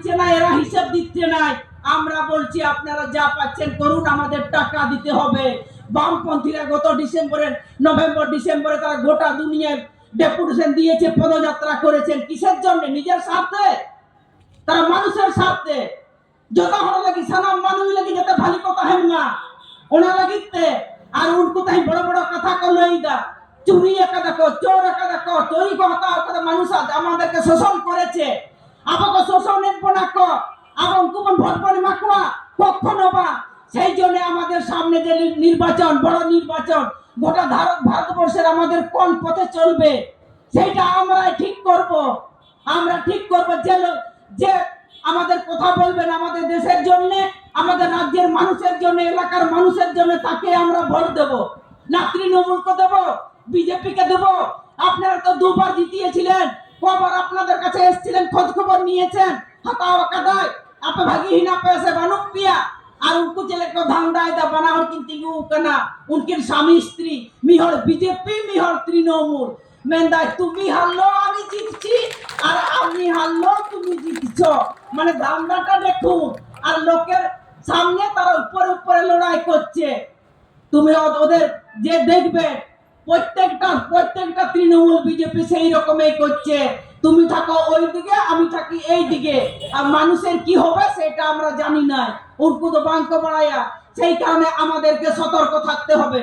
দিচ্ছে না, এরা হিসাব দিচ্ছে নাই আমরা বলছি, আপনারা যা পাচ্ছেন করুন, আমাদের টাকা দিতে হবে। বামপন্থীরা গত ডিসেম্বরের নভেম্বর, ডিসেম্বরে তারা গোটা দুনিয়ায় ডেপুটেশন দিয়েছে, পদযাত্রা করেছেন। কিসের জন্য? নিজের স্বার্থে? তারা মানুষের স্বার্থে। যত হলো লাগি সানাম মানুষ লাগি যেতে ভালি কথা হেন না। ওনা লাগিতে আর উনকু তাই বড় বড় কথা কলো এইগা চুরি একা দেখো, চোর একা দেখো চুরি কথা মানুষ আমাদেরকে শোষণ করেছে। আমাকে শোষণ নেব না ক এবং কুমন ভোট পানি মাকুয়া কখনো বা। সেই জন্য আমাদের সামনে যে নির্বাচন, বড় নির্বাচন, গোটা ভারত ভারতবর্ষের আমাদের কোন পথে চলবে, সেইটা আমরা ঠিক করব। আমরা ঠিক করব যে যে আমাদের কথা বলবেন আমাদের দেশের জন্য, আমাদের রাজ্যের মানুষের জন্য, এলাকার মানুষের জন্য, তাকে আমরা ভোট দেব। না তৃণমূলকে দেব, বিজেপিকে দেব। আপনারা তো দুবার জিতিয়েছিলেন। কবর আপনাদের কাছে এসেছিলেন খোঁজ খবর নিয়েছেন। হাতা কাদায়, আপে ভাগিহীন, আপে এসে বানুক পিয়া। আর উনকো জেলে কেউ ধান দায় দা বানা বানাহর কিন্তু ইউ কেনা। উনকির স্বামী, স্ত্রী, মিহর বিজেপি, মিহর তৃণমূল। মেন্দাই তুমি হারলো, আমি জিতছি। আর আমি হারলো, তুমি জিতছ। মানে ধান্দাটা দেখুন, আর লোকের সামনে তারা উপরে উপরে লড়াই করছে। তুমি ওদের যে দেখবে প্রত্যেকটা প্রত্যেকটা তৃণমূল বিজেপি সেই রকমই করছে। তুমি থাকো ওই দিকে, আমি থাকি এই দিকে। আর মানুষের কি হবে সেটা আমরা জানি না উর্কু বাংক বাঙ্ক বাড়াইয়া সেই কারণে আমাদেরকে সতর্ক থাকতে হবে।